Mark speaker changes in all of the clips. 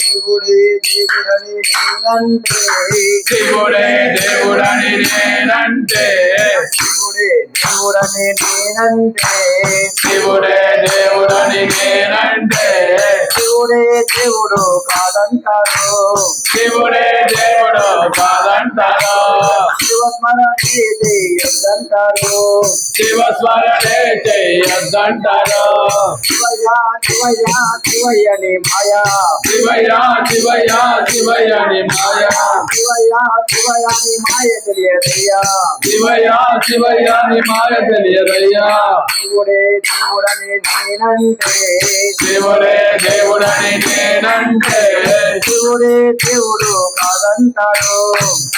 Speaker 1: శివుడే దేవుడని నేనంటే.
Speaker 2: శివుడే దేవుడని నేనంటే.
Speaker 1: శివుడే దేవుడని నేనంటే.
Speaker 2: శివుడే దేవుడని నేనంటే.
Speaker 1: శివుడే దేవుడు కాదంటారు.
Speaker 2: శివుడే దేవుడు కాదంటారు.
Speaker 1: శివస్మరణ చేయొద్దంటారు
Speaker 2: శివస్మరణే చెయ్యొద్దంటారు
Speaker 1: శివయ్య శివయ్య శివయ్యని మాయా
Speaker 2: శివయ్య శివయ్య శివయ్యని మాయ
Speaker 1: శివయ్య శివయ్యని మాయ తెలియదయ్యా
Speaker 2: మాయ తెలియదయ్యా
Speaker 1: శివుడే దేవుడని నేనంటే.
Speaker 2: శివుడే దేవుడని నేనంటే.
Speaker 1: శివుడే దేవుడు కాదంటారు.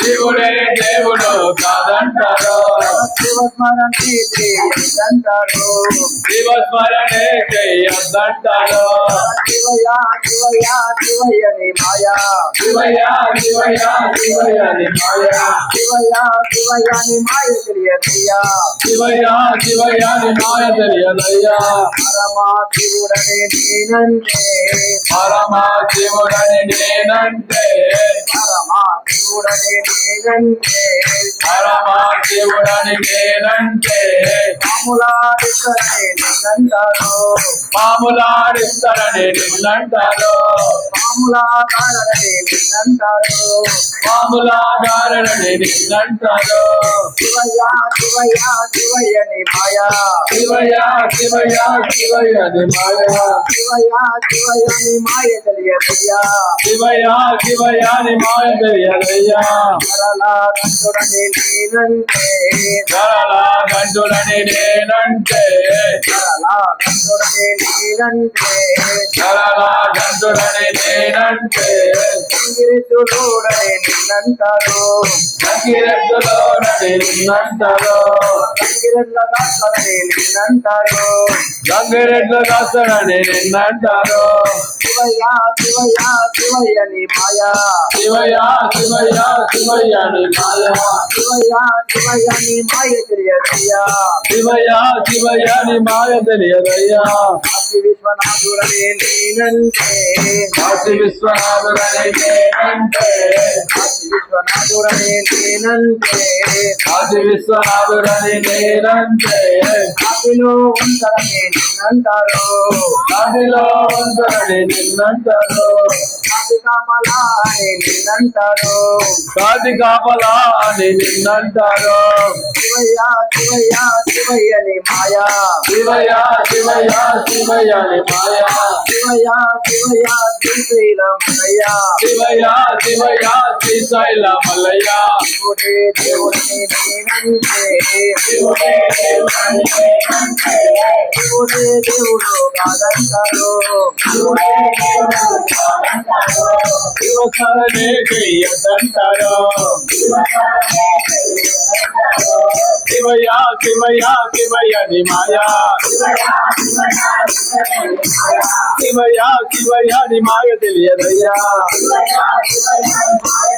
Speaker 2: శివుడే దేవుడు కాదంటారు.
Speaker 1: శివస్మరణ చేయొద్దంటారు
Speaker 2: శివస్మరణే చెయ్యొద్దంటారు
Speaker 1: శివయ్య శివయ్య శివయ్యని మాయా.
Speaker 2: శివయ్య శివయ్య శివయ్యని మాయ.
Speaker 1: శివయ్య శివయ్యని మాయ తెలియదయ్యా.
Speaker 2: శివయ్య శివయ్యని మాయ. తెలియదయ్యా
Speaker 1: పరమా శివుడని నేనంటే.
Speaker 2: పరమా శివుడని నేనంటే.
Speaker 1: పరమా శివుడని నేనంటే.
Speaker 2: పరమా శివుడని నేనంటే.
Speaker 1: రాములాడికనే నేనంటారు
Speaker 2: పాములాడిస్తారని నిన్నంటారు
Speaker 1: రాములాగారని నేనంటారు
Speaker 2: పాములాగారని నిన్నంటారు
Speaker 1: శివయ్య శివయ్యని మాయా.
Speaker 2: శివయ్య శివయ్య శివయ్యని మాయ.
Speaker 1: శివయ్య శివయ్యని మాయ తెలియదయ్యా.
Speaker 2: శివయ్య శివయ్యని మాయ తెలియదయ్యా.
Speaker 1: మరలా కంటుడని నేనంటే
Speaker 2: గరళ గంటులని నేనంటే
Speaker 1: మరలా కంటుడని నేనంటే
Speaker 2: గరళ గంటులని నేనంటే
Speaker 1: సంగిరితుడని నిన్నంటారు.
Speaker 2: గంగిరెద్దులోనని నిన్నంటారు గంగిరెడ్లు నిన్నంటారు.
Speaker 1: శివయ్య శివయ్య శివయ్యని మాయా.
Speaker 2: శివయ్య శివయ్య శివయ్యని మాయ.
Speaker 1: శివయ్య శివయ్యని మాయ తెలియదయ్యా.
Speaker 2: శివయ్య శివయ్యని మాయ తెలియదయ్యా.
Speaker 1: కాశీ విశ్వనాథుడని నేనంటే.
Speaker 2: కాశీ విశ్వనాథుడని నేనంటే.
Speaker 1: కాశీ విశ్వనాథుడని నేనంటే.
Speaker 2: కాశీ విశ్వనాథుడని నేనంటే.
Speaker 1: కాశీలో ఉంటారని నిన్నంటారు
Speaker 2: కాశీలో ఉంటాడని నిన్నంటారు
Speaker 1: కాశీ కాపలా అని నిన్నంటారు
Speaker 2: కాశీ కాపలా అని నిన్నంటారు
Speaker 1: శివయ్య శివయ్య శివయ్యని మాయా.
Speaker 2: శివయ్య శివయ్య శివయ్యని మాయ.
Speaker 1: శివయ్య శివయ్య శ్రీశైలమయ్య
Speaker 2: శివయ్య శివయ్య శ్రీశైల మల్లయ్య
Speaker 1: శివుడే దేవుడిని నేనంటే
Speaker 2: శివుడే దేవుడని నేనంటే.
Speaker 1: శివుడే దేవుడు కాదంటారు
Speaker 2: శివుడే దేవుడని కాదంటారు. శివశరణే చెయ్యొద్దంటారు. శివయ్య శివయ్య శివయ్యని మాయా శివయ్య శివయ్యని మాయ తెలియదయ్యా
Speaker 1: ఓం నమ